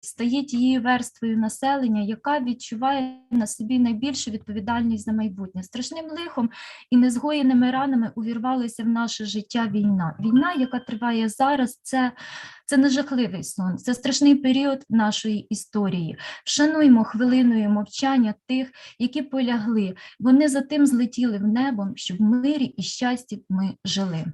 стає тією верствою населення, яка відчуває на собі найбільшу відповідальність за майбутнє. Страшним лихом і незгоєними ранами увірвалася в наше життя війна. Війна, яка триває зараз, це, це не жахливий сон, це страшний період нашої історії. Вшануймо хвилиною мовчання тих, які полягли. Вони за тим злетіли в небо, щоб в мирі і щасті ми жили.